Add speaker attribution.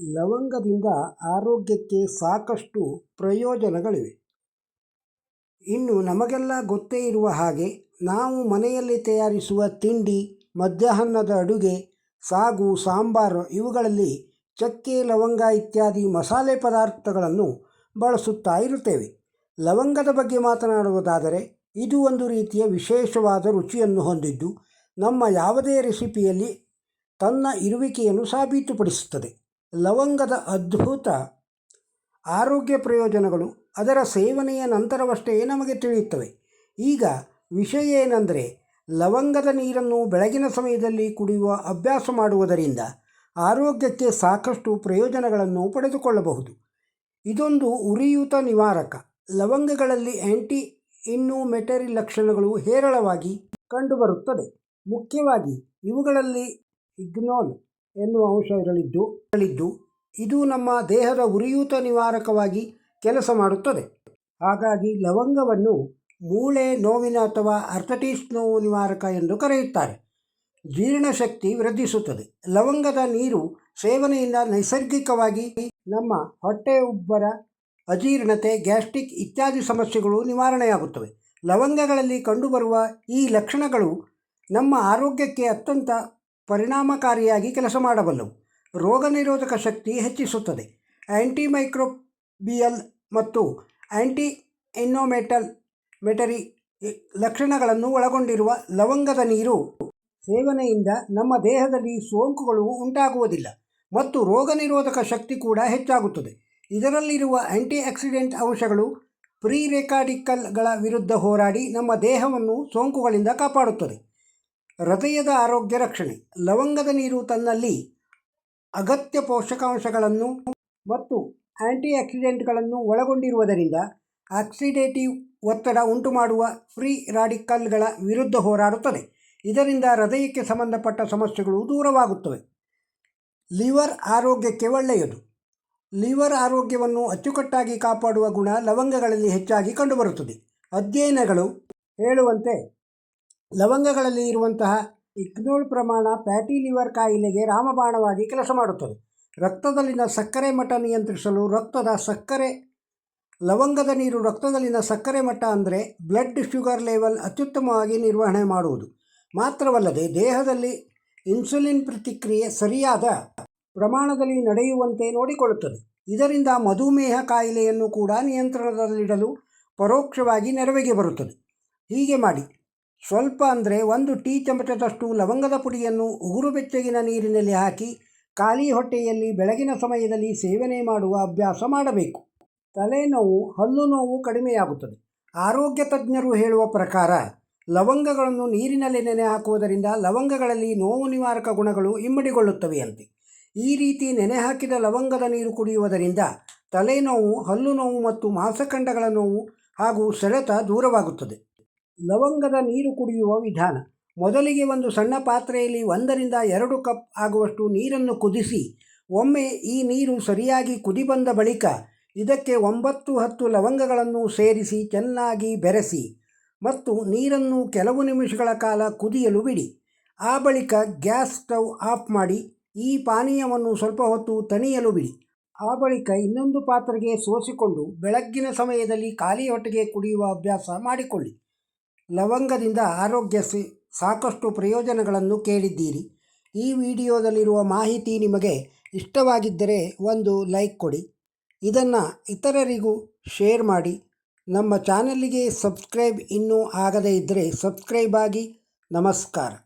Speaker 1: ಲವಂಗದಿಂದ ಆರೋಗ್ಯಕ್ಕೆ ಸಾಕಷ್ಟು ಪ್ರಯೋಜನಗಳಿವೆ. ಇನ್ನು ನಮಗೆಲ್ಲ ಗೊತ್ತೇ ಇರುವ ಹಾಗೆ ನಾವು ಮನೆಯಲ್ಲಿ ತಯಾರಿಸುವ ತಿಂಡಿ, ಮಧ್ಯಾಹ್ನದ ಅಡುಗೆ, ಸಾಗು, ಸಾಂಬಾರು ಇವುಗಳಲ್ಲಿ ಚಕ್ಕೆ, ಲವಂಗ ಇತ್ಯಾದಿ ಮಸಾಲೆ ಪದಾರ್ಥಗಳನ್ನು ಬಳಸುತ್ತಾ ಇರುತ್ತೇವೆ. ಲವಂಗದ ಬಗ್ಗೆ ಮಾತನಾಡುವುದಾದರೆ ಇದು ಒಂದು ರೀತಿಯ ವಿಶೇಷವಾದ ರುಚಿಯನ್ನು ಹೊಂದಿದ್ದು ನಮ್ಮ ಯಾವುದೇ ರೆಸಿಪಿಯಲ್ಲಿ ತನ್ನ ಇರುವಿಕೆಯನ್ನು ಸಾಬೀತುಪಡಿಸುತ್ತದೆ. ಲವಂಗದ ಅದ್ಭುತ ಆರೋಗ್ಯ ಪ್ರಯೋಜನಗಳು ಅದರ ಸೇವನೆಯ ನಂತರವಷ್ಟೇ ನಮಗೆ ತಿಳಿಯುತ್ತವೆ. ಈಗ ವಿಷಯ ಏನೆಂದರೆ ಲವಂಗದ ನೀರನ್ನು ಬೆಳಗಿನ ಸಮಯದಲ್ಲಿ ಕುಡಿಯುವ ಅಭ್ಯಾಸ ಮಾಡುವುದರಿಂದ ಆರೋಗ್ಯಕ್ಕೆ ಸಾಕಷ್ಟು ಪ್ರಯೋಜನಗಳನ್ನು ಪಡೆದುಕೊಳ್ಳಬಹುದು. ಇದೊಂದು ಉರಿಯೂತ ನಿವಾರಕ. ಲವಂಗಗಳಲ್ಲಿ ಆ್ಯಂಟಿ ಮೆಟರಿ ಲಕ್ಷಣಗಳು ಹೇರಳವಾಗಿ ಕಂಡುಬರುತ್ತದೆ. ಮುಖ್ಯವಾಗಿ ಇವುಗಳಲ್ಲಿ ಇಗ್ನೋಲ್ ಎನ್ನುವ ಅಂಶ ಇರಲಿದ್ದು ಇರಲಿದ್ದು ಇದು ನಮ್ಮ ದೇಹದ ಉರಿಯೂತ ನಿವಾರಕವಾಗಿ ಕೆಲಸ ಮಾಡುತ್ತದೆ. ಹಾಗಾಗಿ ಲವಂಗವನ್ನು ಮೂಳೆ ನೋವಿನ ಅಥವಾ ಅರ್ಥಟಿಸ್ ನೋವು ನಿವಾರಕ ಎಂದು ಕರೆಯುತ್ತಾರೆ. ಜೀರ್ಣಶಕ್ತಿ ವೃದ್ಧಿಸುತ್ತದೆ. ಲವಂಗದ ನೀರು ಸೇವನೆಯಿಂದ ನೈಸರ್ಗಿಕವಾಗಿ ನಮ್ಮ ಹೊಟ್ಟೆ ಉಬ್ಬರ ಅಜೀರ್ಣತೆ, ಗ್ಯಾಸ್ಟ್ರಿಕ್ ಇತ್ಯಾದಿ ಸಮಸ್ಯೆಗಳು ನಿವಾರಣೆಯಾಗುತ್ತವೆ. ಲವಂಗಗಳಲ್ಲಿ ಕಂಡುಬರುವ ಈ ಲಕ್ಷಣಗಳು ನಮ್ಮ ಆರೋಗ್ಯಕ್ಕೆ ಅತ್ಯಂತ ಪರಿಣಾಮಕಾರಿಯಾಗಿ ಕೆಲಸ ಮಾಡಬಲ್ಲವು. ರೋಗ ನಿರೋಧಕ ಶಕ್ತಿ ಹೆಚ್ಚಿಸುತ್ತದೆ. ಆ್ಯಂಟಿಮೈಕ್ರೋಬಿಯಲ್ ಮತ್ತು ಆ್ಯಂಟಿ ಇನ್ನೋಮೆಟಲ್ ಮೆಟರಿ ಲಕ್ಷಣಗಳನ್ನು ಒಳಗೊಂಡಿರುವ ಲವಂಗದ ನೀರು ಸೇವನೆಯಿಂದ ನಮ್ಮ ದೇಹದಲ್ಲಿ ಸೋಂಕುಗಳು ಉಂಟಾಗುವುದಿಲ್ಲ ಮತ್ತು ರೋಗ ನಿರೋಧಕ ಶಕ್ತಿ ಕೂಡ ಹೆಚ್ಚಾಗುತ್ತದೆ. ಇದರಲ್ಲಿರುವ ಆ್ಯಂಟಿ ಆಕ್ಸಿಡೆಂಟ್ ಅಂಶಗಳು ಪ್ರೀ ರೆಕಾರ್ಡಿಕಲ್ಗಳ ವಿರುದ್ಧ ಹೋರಾಡಿ ನಮ್ಮ ದೇಹವನ್ನು ಸೋಂಕುಗಳಿಂದ ಕಾಪಾಡುತ್ತದೆ. ಹೃದಯದ ಆರೋಗ್ಯ ರಕ್ಷಣೆ. ಲವಂಗದ ನೀರು ತನ್ನಲ್ಲಿ ಅಗತ್ಯ ಪೋಷಕಾಂಶಗಳನ್ನು ಮತ್ತು ಆ್ಯಂಟಿ ಆಕ್ಸಿಡೆಂಟ್ಗಳನ್ನು ಒಳಗೊಂಡಿರುವುದರಿಂದ ಆಕ್ಸಿಡೇಟಿವ್ ಒತ್ತಡ ಉಂಟುಮಾಡುವ ಫ್ರೀ ರಾಡಿಕಲ್ಗಳ ವಿರುದ್ಧ ಹೋರಾಡುತ್ತದೆ. ಇದರಿಂದ ಹೃದಯಕ್ಕೆ ಸಂಬಂಧಪಟ್ಟ ಸಮಸ್ಯೆಗಳು ದೂರವಾಗುತ್ತವೆ. ಲಿವರ್ ಆರೋಗ್ಯಕ್ಕೆ ಒಳ್ಳೆಯದು. ಲಿವರ್ ಆರೋಗ್ಯವನ್ನು ಅಚ್ಚುಕಟ್ಟಾಗಿ ಕಾಪಾಡುವ ಗುಣ ಲವಂಗಗಳಲ್ಲಿ ಹೆಚ್ಚಾಗಿ ಕಂಡುಬರುತ್ತದೆ. ಅಧ್ಯಯನಗಳು ಹೇಳುವಂತೆ ಲವಂಗಗಳಲ್ಲಿ ಇರುವಂತಹ ಇಕ್ನೋಳ್ ಪ್ರಮಾಣ ಫ್ಯಾಟಿ ಲಿವರ್ ಕಾಯಿಲೆಗೆ ರಾಮಬಾಣವಾಗಿ ಕೆಲಸ ಮಾಡುತ್ತದೆ. ರಕ್ತದಲ್ಲಿನ ಸಕ್ಕರೆ ಮಟ್ಟ ನಿಯಂತ್ರಿಸಲು ರಕ್ತದ ಸಕ್ಕರೆ, ಲವಂಗದ ನೀರು ರಕ್ತದಲ್ಲಿನ ಸಕ್ಕರೆ ಮಟ್ಟ ಅಂದರೆ ಬ್ಲಡ್ ಶುಗರ್ ಲೆವೆಲ್ ಅತ್ಯುತ್ತಮವಾಗಿ ನಿರ್ವಹಣೆ ಮಾಡುವುದು. ಮಾತ್ರವಲ್ಲದೆ ದೇಹದಲ್ಲಿ ಇನ್ಸುಲಿನ್ ಪ್ರತಿಕ್ರಿಯೆ ಸರಿಯಾದ ಪ್ರಮಾಣದಲ್ಲಿ ನಡೆಯುವಂತೆ ನೋಡಿಕೊಳ್ಳುತ್ತದೆ. ಇದರಿಂದ ಮಧುಮೇಹ ಕಾಯಿಲೆಯನ್ನು ಕೂಡ ನಿಯಂತ್ರಣದಲ್ಲಿಡಲು ಪರೋಕ್ಷವಾಗಿ ನೆರವಿಗೆ ಬರುತ್ತದೆ. ಹೀಗೆ ಮಾಡಿ ಸ್ವಲ್ಪ ಅಂದರೆ ಒಂದು ಟೀ ಚಮಚದಷ್ಟು ಲವಂಗದ ಪುಡಿಯನ್ನು ಉಗುರು ಬೆಚ್ಚಗಿನ ನೀರಿನಲ್ಲಿ ಹಾಕಿ, ಖಾಲಿ ಹೊಟ್ಟೆಯಲ್ಲಿ ಬೆಳಗಿನ ಸಮಯದಲ್ಲಿ ಸೇವನೆ ಮಾಡುವ ಅಭ್ಯಾಸ ಮಾಡಬೇಕು. ತಲೆನೋವು, ಹಲ್ಲು ನೋವು ಕಡಿಮೆಯಾಗುತ್ತದೆ. ಆರೋಗ್ಯ ತಜ್ಞರು ಹೇಳುವ ಪ್ರಕಾರ, ಲವಂಗಗಳನ್ನು ನೀರಿನಲ್ಲಿ ನೆನೆ ಹಾಕುವುದರಿಂದ ಲವಂಗಗಳಲ್ಲಿ ನೋವು ನಿವಾರಕ ಗುಣಗಳು ಇಮ್ಮಡಿಗೊಳ್ಳುತ್ತವೆಯಂತೆ. ಈ ರೀತಿ ನೆನೆ ಹಾಕಿದ ಲವಂಗದ ನೀರು ಕುಡಿಯುವುದರಿಂದ ತಲೆನೋವು, ಹಲ್ಲು ನೋವು ಮತ್ತು ಮಾಂಸಖಂಡಗಳ ನೋವು ಹಾಗೂ ಸೆಳೆತ ದೂರವಾಗುತ್ತದೆ. ಲವಂಗದ ನೀರು ಕುಡಿಯುವ ವಿಧಾನ. ಮೊದಲಿಗೆ ಒಂದು ಸಣ್ಣ ಪಾತ್ರೆಯಲ್ಲಿ ಒಂದರಿಂದ ಎರಡು ಕಪ್ ಆಗುವಷ್ಟು ನೀರನ್ನು ಕುದಿಸಿ, ಒಮ್ಮೆ ಈ ನೀರು ಸರಿಯಾಗಿ ಕುದಿ ಬಂದ ಬಳಿಕ ಇದಕ್ಕೆ ಒಂಬತ್ತು ಹತ್ತು ಲವಂಗಗಳನ್ನು ಸೇರಿಸಿ ಚೆನ್ನಾಗಿ ಬೆರೆಸಿ ಮತ್ತು ನೀರನ್ನು ಕೆಲವು ನಿಮಿಷಗಳ ಕಾಲ ಕುದಿಯಲು ಬಿಡಿ. ಆ ಬಳಿಕ ಗ್ಯಾಸ್ ಸ್ಟವ್ ಆಫ್ ಮಾಡಿ ಈ ಪಾನೀಯವನ್ನು ಸ್ವಲ್ಪ ಹೊತ್ತು ತಣಿಯಲು ಬಿಡಿ. ಆ ಬಳಿಕ ಇನ್ನೊಂದು ಪಾತ್ರೆಗೆ ಸೋಸಿಕೊಂಡು ಬೆಳಗ್ಗಿನ ಸಮಯದಲ್ಲಿ ಖಾಲಿ ಹೊಟ್ಟೆಗೆ ಕುಡಿಯುವ ಅಭ್ಯಾಸ ಮಾಡಿಕೊಳ್ಳಿ. ಲವಂಗದಿಂದ ಆರೋಗ್ಯ ಸಾಕಷ್ಟು ಪ್ರಯೋಜನಗಳನ್ನು ಕೇಳಿದ್ದೀರಿ. ಈ ವಿಡಿಯೋದಲ್ಲಿರುವ ಮಾಹಿತಿ ನಿಮಗೆ ಇಷ್ಟವಾಗಿದ್ದರೆ ಒಂದು ಲೈಕ್ ಕೊಡಿ. ಇದನ್ನು ಇತರರಿಗೂ ಶೇರ್ ಮಾಡಿ. ನಮ್ಮ ಚಾನಲ್ಲಿಗೆ ಸಬ್ಸ್ಕ್ರೈಬ್ ಇನ್ನೂ ಆಗದೇ ಇದ್ದರೆ ಸಬ್ಸ್ಕ್ರೈಬ್ ಆಗಿ. ನಮಸ್ಕಾರ.